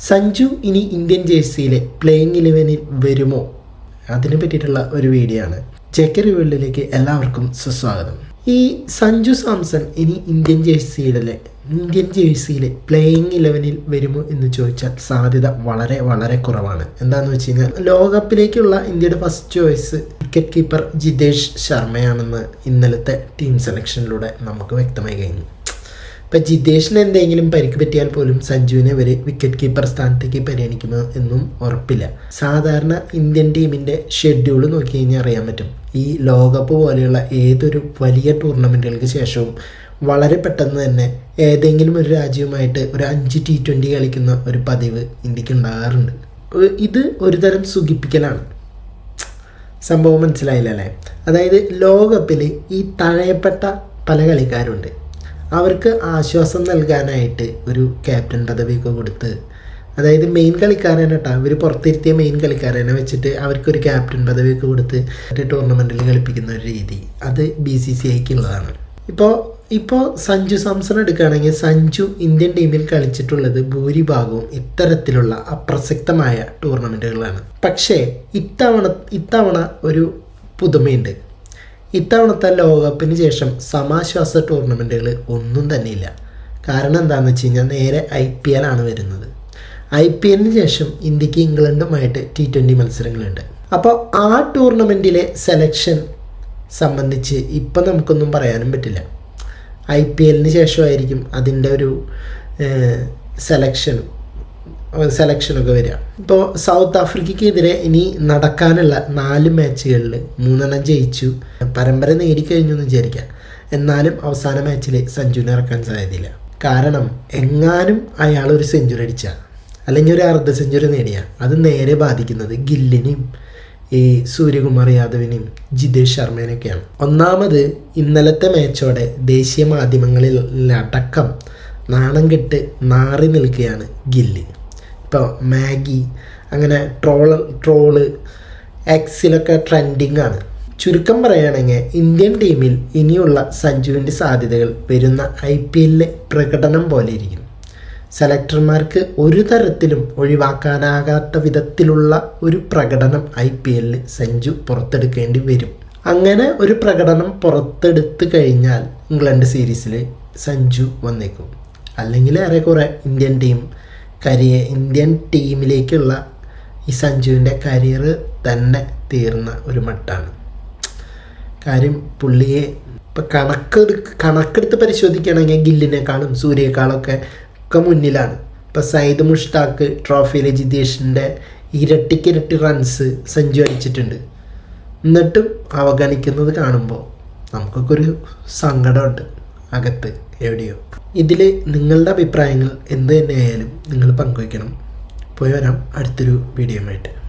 സഞ്ജു ഇനി ഇന്ത്യൻ ജേഴ്സിയിലെ പ്ലേയിങ് ഇലവനിൽ വരുമോ? അതിനെ പറ്റിയിട്ടുള്ള ഒരു വീഡിയോ ആണ്. ജക്കറി വേൾഡിലേക്ക് എല്ലാവർക്കും സുസ്വാഗതം. ഈ സഞ്ജു സാംസൺ ഇനി ഇന്ത്യൻ ജേഴ്സിയിലെ ഇന്ത്യൻ ജേഴ്സിയിലെ പ്ലേയിങ് ഇലവനിൽ വരുമോ എന്ന് ചോദിച്ചാൽ സാധ്യത വളരെ വളരെ കുറവാണ്. എന്താണെന്ന് വെച്ച് കഴിഞ്ഞാൽ ലോകകപ്പിലേക്കുള്ള ഇന്ത്യയുടെ first choice wicket keeper Jitesh ശർമ്മയാണെന്ന് ഇന്നലത്തെ ടീം സെലക്ഷനിലൂടെ നമുക്ക് വ്യക്തമായി കഴിഞ്ഞു. ഇപ്പം ജിതേഷിന് എന്തെങ്കിലും പരിക്ക് പറ്റിയാൽ പോലും സഞ്ജുവിനെ വരെ വിക്കറ്റ് കീപ്പർ സ്ഥാനത്തേക്ക് പരിഗണിക്കുന്നു എന്നും ഉറപ്പില്ല. സാധാരണ ഇന്ത്യൻ ടീമിന്റെ ഷെഡ്യൂൾ നോക്കി കഴിഞ്ഞാൽ അറിയാൻ പറ്റും. ഈ ലോകകപ്പ് പോലെയുള്ള ഏതൊരു വലിയ ടൂർണമെന്റുകൾക്ക് ശേഷവും വളരെ പെട്ടെന്ന് തന്നെ ഏതെങ്കിലും ഒരു രാജ്യവുമായിട്ട് ഒരു അഞ്ച് ടി ട്വന്റി കളിക്കുന്ന ഒരു പതിവ് ഇന്ത്യയ്ക്ക് ഉണ്ടാകാറുണ്ട്. ഇത് ഒരു തരം സുഖിപ്പിക്കലാണ്. സംഭവം മനസ്സിലായില്ല അല്ലേ? അതായത് ലോകകപ്പിൽ ഈ തഴയപ്പെട്ട പല കളിക്കാരുണ്ട്. അവർക്ക് ആശ്വാസം നൽകാനായിട്ട് ഒരു ക്യാപ്റ്റൻ പദവിയൊക്കെ കൊടുത്ത് അതായത് മെയിൻ കളിക്കാരനെ കേട്ടോ ഇവർ പുറത്തിരുത്തിയ മെയിൻ കളിക്കാരനെ വെച്ചിട്ട് അവർക്കൊരു ക്യാപ്റ്റൻ പദവിയൊക്കെ കൊടുത്ത് മറ്റേ ടൂർണമെന്റിൽ കളിപ്പിക്കുന്ന ഒരു രീതി. അത് ബി സി സി ഐക്കുള്ളതാണ് ഇപ്പോൾ ഇപ്പോൾ സഞ്ജു സാംസൺ എടുക്കുകയാണെങ്കിൽ സഞ്ജു ഇന്ത്യൻ ടീമിൽ കളിച്ചിട്ടുള്ളത് ഭൂരിഭാഗവും ഇത്തരത്തിലുള്ള അപ്രസക്തമായ ടൂർണമെന്റുകളാണ് പക്ഷേ ഇത്തവണ ഇത്തവണ ഒരു പുതുമയുണ്ട്. ഇത്തവണത്തെ ലോകകപ്പിന് ശേഷം സമാശ്വാസ ടൂർണമെന്റുകൾ ഒന്നും തന്നെയില്ല. കാരണം എന്താണെന്ന് വെച്ച് കഴിഞ്ഞാൽ നേരെ ഐ പി എൽ ആണ് വരുന്നത്. ഐ പി എല്ലിന് ശേഷം ഇന്ത്യയ്ക്ക് ഇംഗ്ലണ്ടുമായിട്ട് ടി ട്വന്റി മത്സരങ്ങളുണ്ട്. അപ്പോൾ ആ ടൂർണമെന്റിലെ സെലക്ഷൻ സംബന്ധിച്ച് ഇപ്പം നമുക്കൊന്നും പറയാനും പറ്റില്ല. ഐ പി എല്ലിന് ശേഷമായിരിക്കും അതിന്റെ ഒരു സെലക്ഷൻ സെലക്ഷനൊക്കെ വരിക. ഇപ്പോൾ സൗത്ത് ആഫ്രിക്കയ്ക്കെതിരെ ഇനി നടക്കാനുള്ള നാല് മാച്ചുകളിൽ മൂന്നെണ്ണം ജയിച്ചു. പരമ്പര നേടിക്കഴിഞ്ഞു എന്ന് വിചാരിക്കാം. എന്നാലും അവസാന മാച്ചിൽ സഞ്ജുവിനെ ഇറക്കാൻ സാധ്യതയില്ല. കാരണം എങ്ങാനും അയാൾ ഒരു സെഞ്ചുറി അടിച്ച. അല്ലെങ്കിൽ ഒരു അർദ്ധ സെഞ്ചുറി നേടിയ. അത് നേരെ ബാധിക്കുന്നത് ഗില്ലിനെയും ഈ സൂര്യകുമാർ യാദവിനെയും ജിതേഷ് ശർമ്മേനെയൊക്കെയാണ് ഒന്നാമത് ഇന്നലത്തെ മാച്ചോടെ ദേശീയ മാധ്യമങ്ങളിൽ അടക്കം നാണം കെട്ട് നാറി നിൽക്കുകയാണ് ഗില്ല്. ഇപ്പോൾ മാഗി അങ്ങനെ ട്രോൾ ട്രോൾ എക്സിലൊക്കെ ട്രെൻഡിങ് ആണ്. ചുരുക്കം പറയുകയാണെങ്കിൽ ഇന്ത്യൻ ടീമിൽ ഇനിയുള്ള സഞ്ജുവിന്റെ സാധ്യതകൾ വരുന്ന ഐ പി എല്ലിലെ പ്രകടനം പോലെ ഇരിക്കും. സെലക്ടർമാർക്ക് ഒരു തരത്തിലും ഒഴിവാക്കാനാകാത്ത വിധത്തിലുള്ള ഒരു പ്രകടനം ഐ പി എല്ലിൽ സഞ്ജു പുറത്തെടുക്കേണ്ടി വരും. അങ്ങനെ ഒരു പ്രകടനം പുറത്തെടുത്ത് കഴിഞ്ഞാൽ ഇംഗ്ലണ്ട് സീരീസിൽ സഞ്ജു വന്നേക്കും. അല്ലെങ്കിൽ ഏറെക്കുറെ ഇന്ത്യൻ ടീം കരിയർ ഇന്ത്യൻ ടീമിലേക്കുള്ള ഈ സഞ്ജുവിന്റെ കരിയർ തന്നെ തീർന്ന ഒരു മട്ടാണ്. കാര്യം പുള്ളിയെ ഇപ്പം കണക്കെടുക്ക് കണക്കെടുത്ത് പരിശോധിക്കുകയാണെങ്കിൽ ഗില്ലിനേക്കാളും സൂര്യയെക്കാളൊക്കെ ഒക്കെ മുന്നിലാണ്. ഇപ്പം സയ്യിദ് മുഷ്താഖ് ട്രോഫിയിലെ ജിതേഷിന്റെ ഇരട്ടിക്കിരട്ടി റൺസ് സഞ്ജു അടിച്ചിട്ടുണ്ട്. എന്നിട്ടും അവഗണിക്കുന്നത് കാണുമ്പോൾ നമുക്കൊക്കെ ഒരു സങ്കടമുണ്ട്. അകത്ത് എവിടെയോ. ഇതിൽ നിങ്ങളുടെ അഭിപ്രായങ്ങൾ എന്ത് തന്നെയായാലും നിങ്ങൾ പങ്കുവയ്ക്കണം. പോയി വരാം അടുത്തൊരു വീഡിയോയുമായിട്ട്